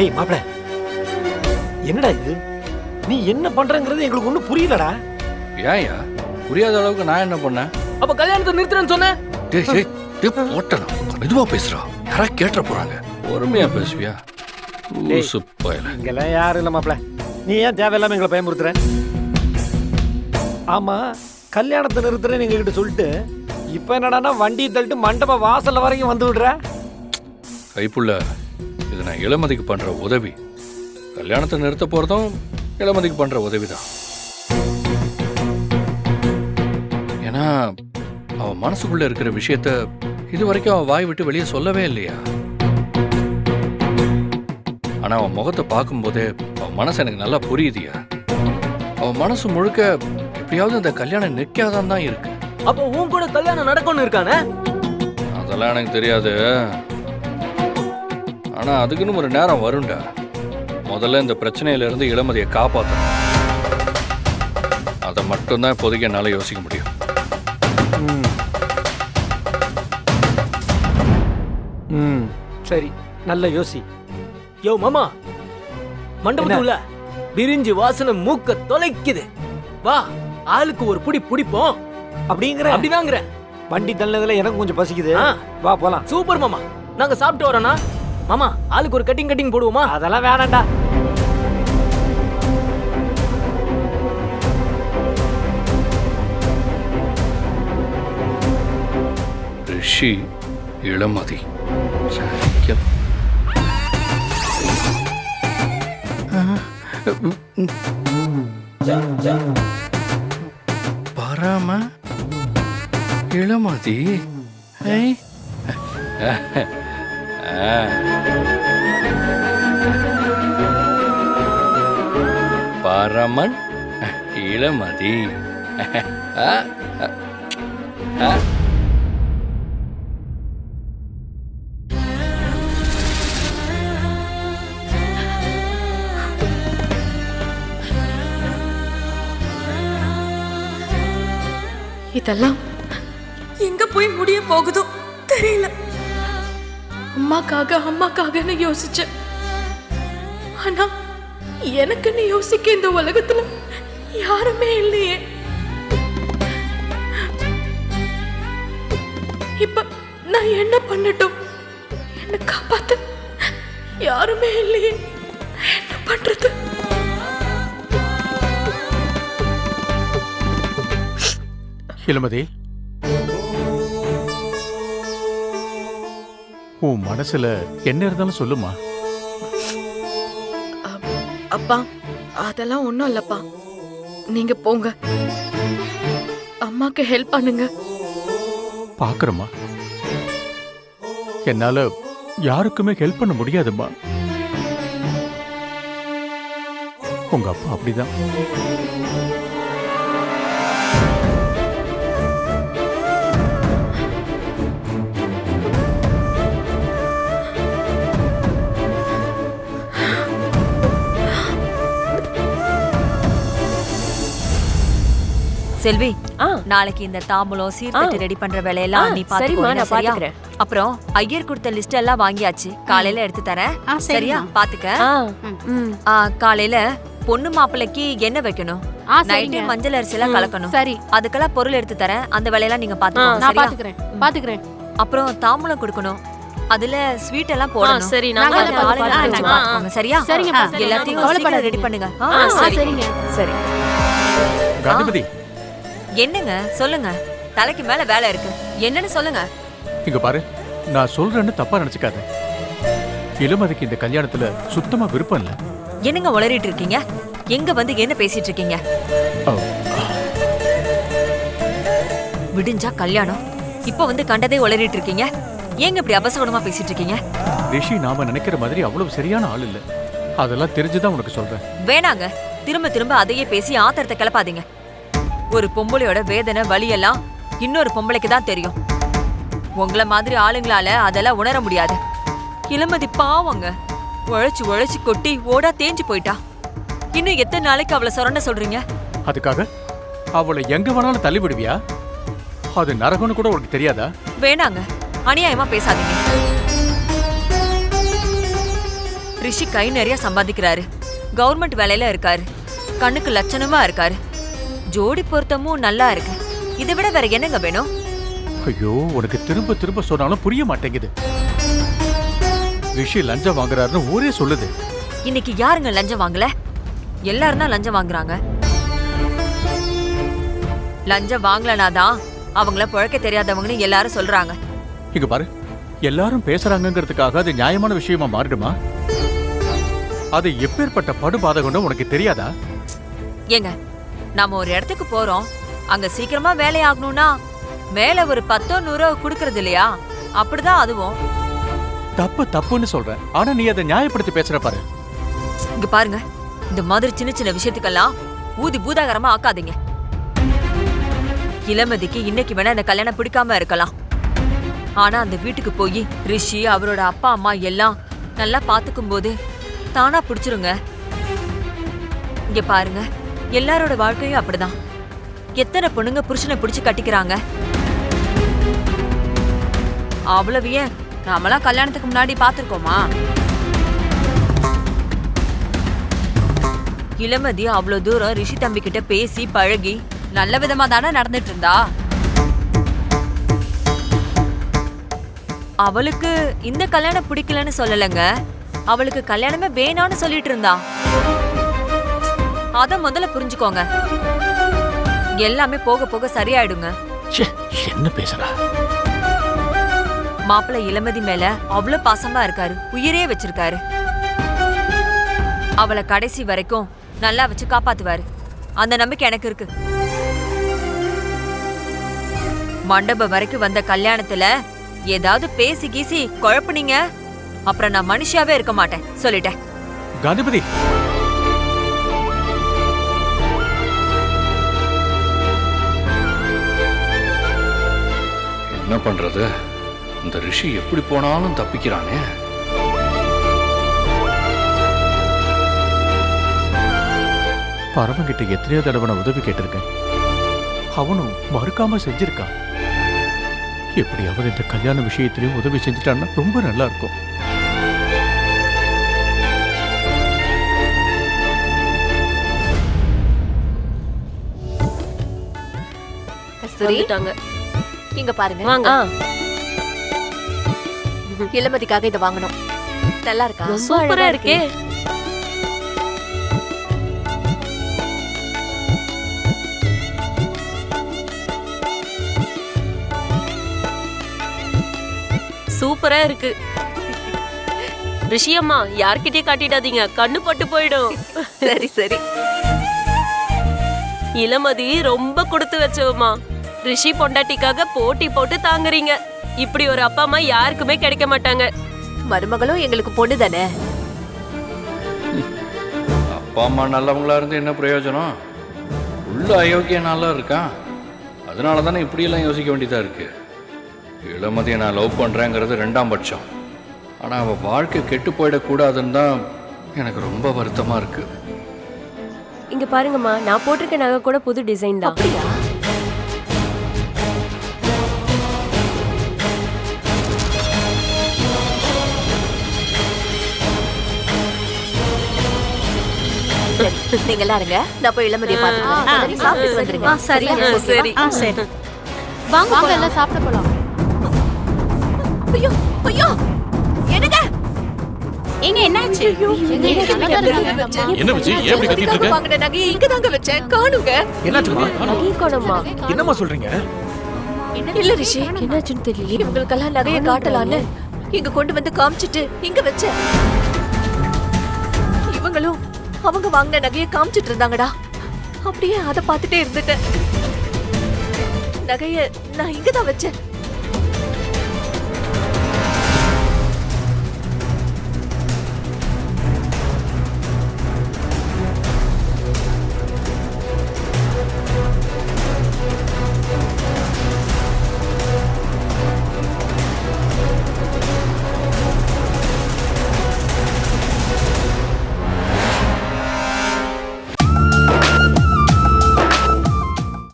டேய் மாப்ள என்னடா இது? நீ என்ன பண்றங்கிறது எங்களுக்கு ஒண்ணும் புரியலடா. ஏன்யா? புரியாத அளவுக்கு நான் என்ன பண்ணேன்? அப்ப கல்யாணத்தை நிறுத்துறேன்னு சொன்னேன். டேய் டேய் டேய் போட்டனா? மெதுவா பேசுறா. யாரா கேட்ட போறாங்க? பொறுமையா பேசுவியா? லூசு பயல. இங்கெல்லாம் யாரும் இல்ல மாப்ள நீ ஏன் தேவையில்லாம எங்களை பயமுறுத்துற? ஆமா கல்யாணத்தை நிறுத்துறேன்னு எங்க கிட்ட சொல்லிட்டு இப்ப என்னடான்னா வண்டி தள்ளிட்டு மண்டப வாசல்ல வரைக்கும் வந்து விடுற. கைப்புள்ள. இது நான் இளமதிக்கு பண்ற உதவி. கல்யாணத்தை நிறுத்த போறதும் இளமதிக்கு பண்ற உதவிதான். ஏன்னா அவ மனசுக்குள்ள இருக்கிற விஷயத்த இது வரைக்கும் அவன் வாய் விட்டு வெளியே சொல்லவே இல்லையா? ஆனா அவன் முகத்தை பார்க்கும்போதே அவன் மனசு எனக்கு நல்லா புரியுதுயா? அவன் மனசு முழுக்க எப்படியாவது அந்த கல்யாணம் நிற்காதான் தான் இருக்கு. அப்போ உன் கூட கல்யாணம் நடக்கும்னு இருக்கானே? அதெல்லாம் எனக்கு தெரியாது. ஆனா அதுக்குன்னு ஒரு நேரம் வரும்டா. முதல்ல இந்த பிரச்சனையில இருந்து இளமதியை காப்பாற்றணும் அதை மட்டும்தான் இப்போதைக்கு என்னால் யோசிக்க முடியும். ம். சரி நல்ல யோசி. யோ மாமா. மண்டபத்துக்குள்ள பிரிஞ்சு வாசனை மூக்க தொலைக்குது. வா ஆளுக்கு ஒரு புடி புடிப்போம். அப்படிங்கிற? அப்படிதாங்கிற. வண்டி தள்ளதுல எனக்கு கொஞ்சம் பசிக்குது. ஆ. வா போலாம். சூப்பர் மாமா. நாங்க சாப்பிட்டு வரோம்னா மாமா ஆளுக்கு ஒரு கட்டிங் கட்டிங் போடுவோமா அதெல்லாம் வேணாம்டா ரிஷி இளமதி சக்கியம். பரம இளமதி ஐ. பரமன் இளமதி. இதெல்லாம் எங்க போய் முடிய போகுதோ தெரியல. அம்மாக்காக அம்மாக்காகன்னு யோசிச்சேன். ஆனா எனக்குன்னு யோசிக்க இந்த உலகத்துல யாருமே இல்லையே. இப்ப நான் என்ன பண்ணட்டும்? என்ன காப்பாத்த. யாருமே இல்லையே. என்ன பண்றது? இளமதி உன் மனசுல என்ன இருந்தாலும் சொல்லுமா அப்பா அதெல்லாம் ஒண்ணும் இல்லப்பா. நீங்க போங்க. அம்மாக்கு ஹெல்ப் பண்ணுங்க. பாக்குறமா என்னால யாருக்குமே ஹெல்ப் பண்ண முடியாதும்மா. உங்க அப்பா அப்படிதான். செல்வி. நாளைக்கு இந்த தாம்பூலம் சீர்தட்டு ரெடி பண்ற வேலையெல்லாம் நீ சரிம்மா, பாத்துக்கோ நான் பாத்துக்கறேன். அப்புறம் ஐயர் கொடுத்த லிஸ்ட் எல்லாம் வாங்கியாச்சு. காலையில எடுத்து தரேன். சரியா? பாத்துக்க காலையில பொண்ணு மாப்பிள்ளைக்கு என்ன வைக்கணும்? நைட்டு மஞ்சள் அரிசி எல்லாம் கலக்கணும். சரி. அதுக்கெல்லாம் பொருள் எடுத்து தரேன். அந்த வேலையெல்லாம் நீங்க பாத்துக்கோங்க நான் பாத்துக்கிறேன் பாத்துக்கிறேன் அப்புறம் தாம்பூலம் கொடுக்கணும். அதுல ஸ்வீட் எல்லாம் போடணும். சரி நாங்க பாத்துக்கோங்க சரியா? சரிங்க. எல்லாத்தையும். ரெடி பண்ணுங்க. சரிங்க. சரி. கணபதி என்னங்க? சொல்லுங்க. தலைக்கு மேல வேலை இருக்கு. என்னன்னு சொல்லுங்க. இங்க பாரு நான் சொல்றேன்னு தப்பா நினைச்சுக்காத. இளமதிக்கு இந்த கல்யாணத்துல சுத்தமா விருப்பம் இல்ல. என்னங்க உளறிட்டு இருக்கீங்க? எங்க வந்து என்ன பேசிட்டு இருக்கீங்க? விடிஞ்சா கல்யாணம். இப்போ வந்து கண்டதே உளறிட்டு இருக்கீங்க. ஏங்க இப்படி அபசகுணமா பேசிட்டு இருக்கீங்க? ரிஷி நாம நினைக்கிற மாதிரி அவ்வளவு சரியான ஆள் இல்ல. அதெல்லாம் தெரிஞ்சுதான் உனக்கு சொல்றேன். வேணாங்க. திரும்ப திரும்ப அதையே பேசி ஆத்திரத்தை கிளப்பாதீங்க. ஒரு பொம்பளையோட வேதனை வலியெல்லாம் இன்னொரு பொம்பளைக்கு தான் தெரியும். உங்கள மாதிரி ஆளுங்களால அதெல்லாம் உணர முடியாது. இளமதி பாவங்க. உழைச்சு உழைச்சு கொட்டி ஓடா தேஞ்சு போயிட்டா. இன்னும் எத்தனை நாளைக்கு அவளை சொரண்ட சொல்றீங்க? அதுக்காக அவளை எங்க வேணாலும் தள்ளி விடுவியா? அது நரகம்னு கூட உனக்கு தெரியாதா? வேணாங்க. அநியாயமா பேசாதீங்க. ரிஷி கை நிறைய சம்பாதிக்கிறாரு. கவர்மெண்ட் வேலையில இருக்காரு. கண்ணுக்கு லட்சணமா இருக்காரு. ஜோடி பொருத்தமும் நல்லா இருக்கு. இதை விட வேற என்னங்க வேணும்? ஐயோ உனக்கு திரும்ப திரும்ப சொன்னாலும் புரிய மாட்டேங்குது. ரிஷி லஞ்சம் வாங்குறாருன்னு ஊரே சொல்லுது. இன்னைக்கு யாருங்க லஞ்சம் வாங்கல? எல்லாரும் தான் லஞ்சம் வாங்குறாங்க. லஞ்சம் வாங்கலனாதான் அவங்கள புழைக்க தெரியாதவங்கன்னு எல்லாரும் சொல்றாங்க. இங்க பாரு எல்லாரும் பேசுறாங்கங்கிறதுக்காக அது நியாயமான விஷயமா மாறிடுமா? அது எப்பேற்பட்ட படுபாதகம்னு உனக்கு தெரியாதா? ஏங்க நாம ஒரு இடத்துக்கு போறோம். அங்க சீக்கிரமா வேலை ஆகணும்னா மேல ஒரு பத்தோ நூறோ குடுக்கறது இல்லையா? அப்படிதான் அதுவும். தப்பு தப்புன்னு சொல்றேன். ஆனா நீ அதை நியாயப்படுத்தி பேசுற பாரு. இங்க பாருங்க. இந்த மாதிரி சின்ன சின்ன விஷயத்துக்கெல்லாம் ஊதி பூதாகரமா ஆக்காதீங்க. இளமதிக்கு இன்னைக்கு வேணா இந்த கல்யாணம் பிடிக்காம இருக்கலாம். ஆனா அந்த வீட்டுக்கு போய் ரிஷி அவரோட அப்பா அம்மா எல்லாம் நல்லா பாத்துக்கும் போது தானா பிடிச்சிருங்க. இங்க பாருங்க. எல்லாரோட வாழ்க்கையும் அப்படிதான். எத்தனை பொண்ணுங்க புருஷனை பிடிச்சு கட்டிக்கிறாங்க? அவ்வளவு ஏன்? நாமெல்லாம் கல்யாணத்துக்கு முன்னாடி பாத்திருக்கோமா இளமதி அவ்வளவு தூரம் ரிஷி தம்பி கிட்ட பேசி பழகி நல்ல விதமா தானே நடந்துட்டு இருந்தா அவளுக்கு இந்த கல்யாணம் பிடிக்கலன்னு சொல்லலங்க. அவளுக்கு கல்யாணமே வேணான்னு சொல்லிட்டு இருந்தா அத முதல்ல புரிஞ்சுக்கோங்க. எல்லாமே போக போக சரியாயிடுங்க. என்ன பேசுறா? மாப்பிள்ளை இளமதி மேல அவ்வளவு பாசமா இருக்காரு. உயிரே வச்சிருக்காரு. அவளை கடைசி வரைக்கும் நல்லா வச்சு காப்பாத்துவாரு. அந்த நம்பிக்கை எனக்கு இருக்கு. மண்டபம் வரைக்கும் வந்த கல்யாணத்துல ஏதாவது பேசி கீசி குழப்புனீங்க? அப்புறம் நான் மனுஷியாவே இருக்க மாட்டேன். சொல்லிட்டேன். காந்திபதி என்ன பண்றது? இந்த ரிஷி எப்படி போனாலும் தப்பிக்கிறானே. பரமகிட்ட எத்தனையோ தடவை நான் உதவி கேட்டிருக்கேன். அவனும் மறுக்காம செஞ்சிருக்கான். எப்படியாவது இந்த கல்யாண விஷயத்திலையும் உதவி செஞ்சுட்டான்னா ரொம்ப நல்லா இருக்கும். வந்துட்டாங்க. இங்க பாருங்க. வாங்க. இளமதிக்காக இதை வாங்கணும். நல்லா இருக்கா? சூப்பரா இருக்கே. சூப்பரா இருக்கு. ரிஷியம்மா யார்கிட்டயும் காட்டிடாதீங்க. கண்ணு பட்டு போயிடும். சரி சரி. இளமதி ரொம்ப கொடுத்து வச்சவம்மா. ரிஷி பொண்டாட்டிக்காக போட்டி போட்டு தாங்குறீங்க. இப்படி ஒரு அப்பா அம்மா யாருக்குமே கிடைக்க மாட்டாங்க. மருமகளும் எங்களுக்கு பொண்ணு தானே? அப்பா அம்மா நல்லவங்களா இருந்து என்ன பிரயோஜனம்? உள்ள அயோக்கிய நல்லா இருக்கான். அதனால தானே இப்படியெல்லாம் யோசிக்க வேண்டியதா இருக்கு. இளமதியை நான் லவ் பண்ணுறேங்கிறது ரெண்டாம் பட்சம். ஆனால் அவள் வாழ்க்கை கெட்டு போயிடக்கூடாதுன்னு தான் எனக்கு ரொம்ப வருத்தமாக இருக்கு. இங்க பாருங்கம்மா நான் போட்டிருக்க நகை கூட புது டிசைன் தான். அப்படியா? நீங்க எல்லாம் இருங்க. நான் போய் இளமதியை பாத்துக்கிறேன் சாப்பிட்டு வந்துருங்க. சரியா? சரி. சரி. வாங்க வாங்க. எல்லாம் சாப்பிட போலாம். ஐயோ ஐயோ. என்னங்க? ஏங்க என்னாச்சு? என்ன வச்சு ஏன் இப்படி கத்திட்டு இருக்க? இங்க தாங்க வச்சேன். காணுங்க. என்னாச்சுமா? சொல்றீங்க? இல்ல ரிஷி. என்னாச்சுன்னு தெரியல இவங்களுக்கெல்லாம் நகையை காட்டலான்னு இங்க கொண்டு வந்து காமிச்சிட்டு இங்க வச்சேன். அவங்க வாங்கின நகையை காமிச்சிட்டு இருந்தாங்கடா. அப்படியே அதை பார்த்துட்டே இருந்துட்டேன். நகைய நான் இங்க தான் வச்சேன்.